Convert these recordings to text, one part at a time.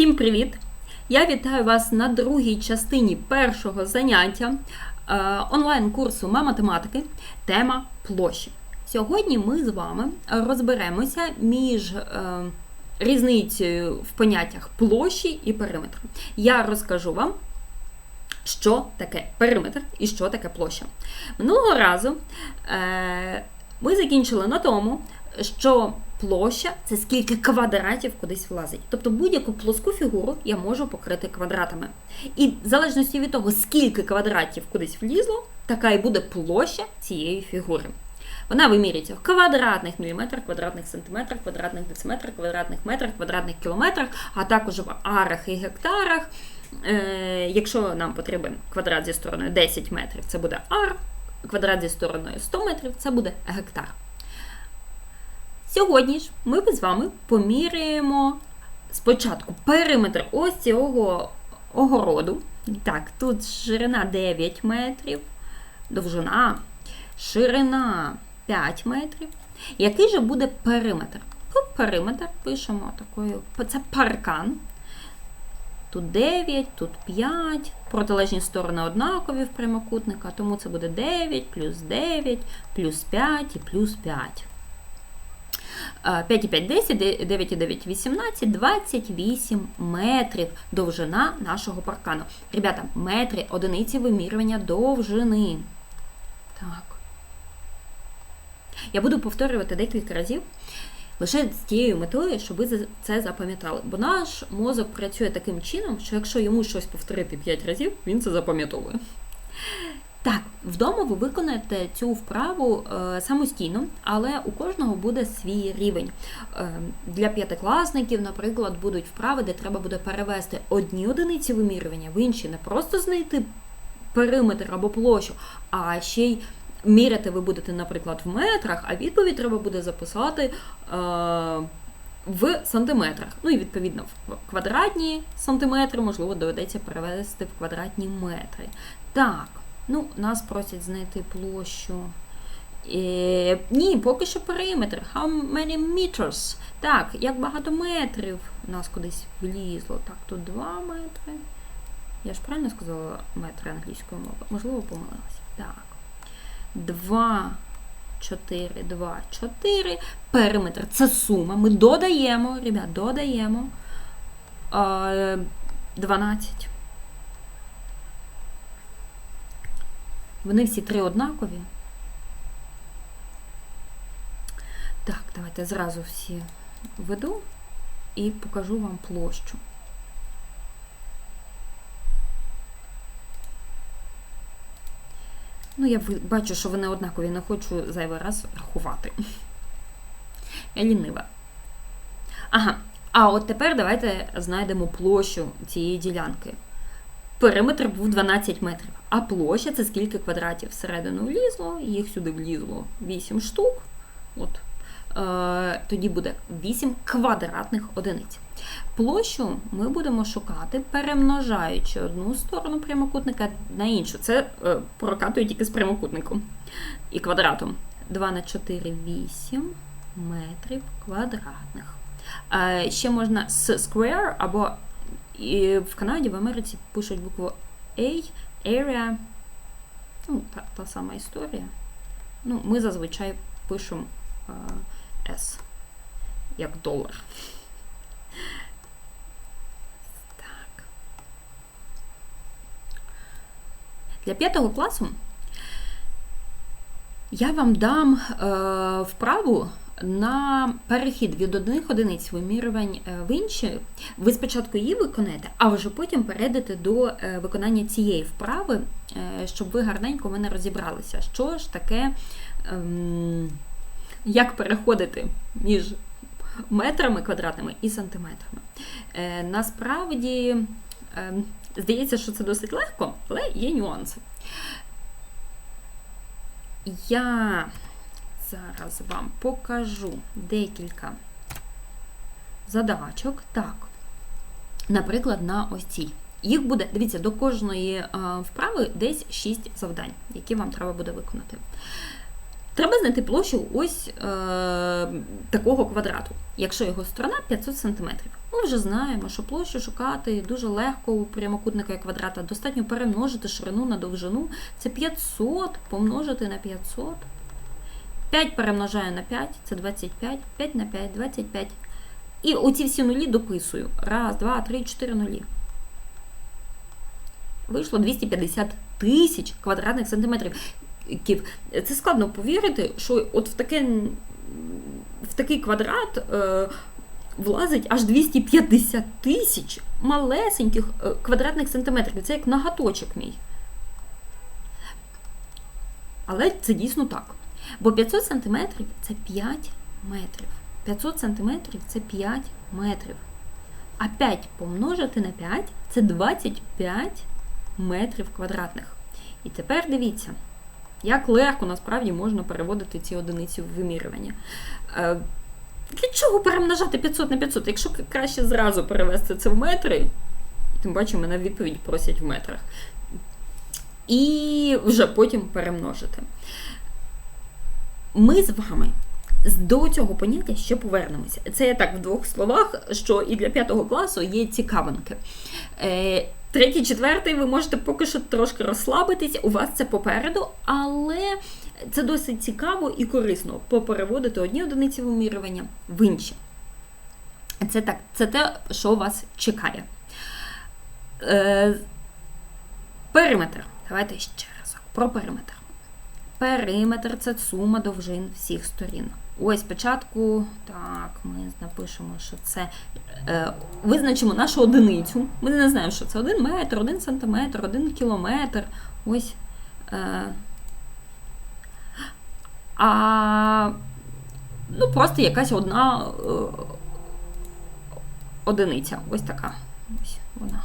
Всім привіт! Я вітаю вас на другій частині першого заняття е, онлайн-курсу математики. Тема площі. Сьогодні ми з вами розберемося між е, різницею в поняттях площі і периметру. Я розкажу вам, що таке периметр і що таке площа. Минулого разу е, ми закінчили на тому, що площа це скільки квадратів кудись влазить. Тобто будь-яку плоску фігуру я можу покрити квадратами. І в залежності від того, скільки квадратів кудись влізло, така і буде площа цієї фігури. Вона вимірюється в квадратних міліметрах, квадратних сантиметрах, квадратних дециметрах, квадратних метрах, квадратних кілометрах, а також в арах і гектарах. Е, Якщо нам потрібен квадрат зі стороною 10 метрів, це буде ар, квадрат зі стороною 100 метрів це буде гектар. Сьогодні ж ми з вами поміряємо спочатку периметр ось цього огороду. Так, тут ширина 9 метрів, довжина, ширина 5 метрів. Який же буде периметр? Периметр пишемо такою. Це паркан. Тут 9, тут 5. Протилежні сторони однакові в прямокутника, тому це буде 9 плюс 9, плюс 5 і плюс 5. 5 і 5 10, 9 і 9 18, 28 метрів довжина нашого паркану. Ребята, метри одиниці вимірювання довжини. Так. Я буду повторювати декілька разів. Лише з тією метою, щоб ви це запам'ятали. Бо наш мозок працює таким чином, що якщо йому щось повторити 5 разів, він це запам'ятовує. Так, вдома ви виконаєте цю вправу е, самостійно, але у кожного буде свій рівень. Е, для п'ятикласників, наприклад, будуть вправи, де треба буде перевести одні одиниці вимірювання в інші, не просто знайти периметр або площу, а ще й міряти ви будете, наприклад, в метрах, а відповідь треба буде записати. Е, в сантиметрах. Ну і відповідно в квадратні сантиметри, можливо, доведеться перевести в квадратні метри. Так. Ну, нас просять знайти площу. І... Ні, поки що периметр. How many meters? Так, як багато метрів у нас кудись влізло. Так, тут 2 метри. Я ж правильно сказала метри англійської мови? Можливо, помилилася. Так. 2, 4, 2, 4. Периметр це сума. Ми додаємо, ребят, додаємо 12. Вони всі три однакові. Так, давайте зразу всі веду і покажу вам площу. Ну, я бачу, що вони однакові, не хочу зайвий раз рахувати. Я лінива. Ага, а от тепер давайте знайдемо площу цієї ділянки. Периметр був 12 метрів. А площа це скільки квадратів всередину влізло, їх сюди влізло 8 штук. От. Е, Тоді буде 8 квадратних одиниць. Площу ми будемо шукати, перемножаючи одну сторону прямокутника на іншу. Це е, прокатує тільки з прямокутником і квадратом. 2 на 4 8 метрів квадратних. Е, Ще можна з square або і в Канаді, в Америці пишуть букву A, area. Ну, та, та сама історія. Ну, Ми зазвичай пишемо uh, S, як долар. Так. Для п'ятого класу я вам дам е, вправу на перехід від одних одиниць вимірювань е, в інші, ви спочатку її виконаєте, а вже потім перейдете до е, виконання цієї вправи, е, щоб ви гарненько в мене розібралися, що ж таке, ем, як переходити між метрами квадратними і сантиметрами. Насправді, ем, здається, що це досить легко, але є нюанси. Я зараз вам покажу декілька задачок. Так, наприклад, на ось цій. Їх буде, дивіться, до кожної вправи десь 6 завдань, які вам треба буде виконати. Треба знайти площу ось е, такого квадрату, якщо його сторона 500 см. Ми вже знаємо, що площу шукати дуже легко у прямокутника і квадрата. Достатньо перемножити ширину на довжину. Це 500 помножити на 500. 5 перемножаю на 5, це 25, 5 на 5, 25. І оці всі нулі дописую. Раз, два, три, чотири нулі. Вийшло 250 тисяч квадратних сантиметрів. Це складно повірити, що от в таке, в такий квадрат е, влазить аж 250 тисяч малесеньких е, квадратних сантиметрів. Це як нагаточок мій. Але це дійсно так. Бо 500 сантиметрів це 5 метрів. 500 сантиметрів це 5 метрів. А 5 помножити на 5 це 25 метрів квадратних. І тепер дивіться, як легко насправді можна переводити ці одиниці в вимірювання. Е, для чого перемножати 500 на 500? Якщо краще зразу перевести це в метри, тим паче мене відповідь просять в метрах. І вже потім перемножити. Ми з вами до цього поняття ще повернемося. Це я так в двох словах, що і для п'ятого класу є цікавинки. Е, третій, четвертий, ви можете поки що трошки розслабитись, у вас це попереду, але це досить цікаво і корисно попереводити одні одиниці вимірювання в інші. Це так, це те, що вас чекає. Е, Периметр. Давайте ще раз про периметр. Периметр це сума довжин всіх сторін. Ось спочатку, так, ми напишемо, що це. Е, Визначимо нашу одиницю. Ми не знаємо, що це 1 метр, 1 сантиметр, 1 кілометр. Ось. Е, а ну, просто якась одна е, одиниця. Ось така. Ось вона.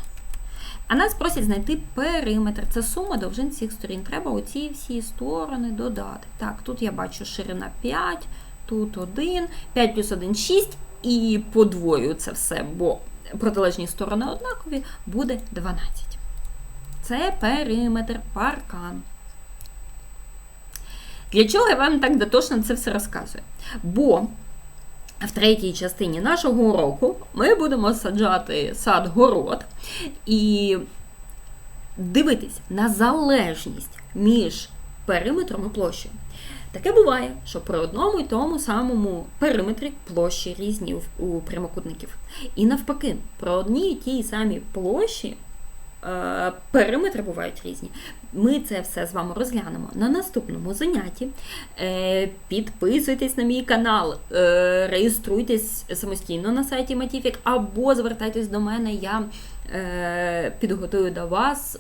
А нас просять знайти периметр. Це сума довжин всіх сторін. Треба оці всі сторони додати. Так, тут я бачу ширина 5, тут 1, 5 плюс 1 6 і подвою це все, бо протилежні сторони однакові, буде 12. Це периметр паркан. Для чого я вам так дотошно це все розказую? Бо в третій частині нашого уроку ми будемо саджати сад-город і дивитись на залежність між периметром і площею. Таке буває, що при одному і тому самому периметрі площі різні у прямокутників. І навпаки, при одній і тій самій площі периметри бувають різні. Ми це все з вами розглянемо на наступному занятті. Е, підписуйтесь на мій канал, е, реєструйтесь самостійно на сайті Matific, або звертайтесь до мене, я підготую до вас.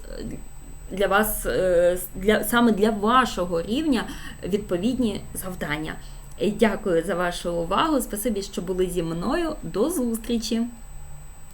Для вас для саме для вашого рівня відповідні завдання. Дякую за вашу увагу. Спасибі, що були зі мною. До зустрічі!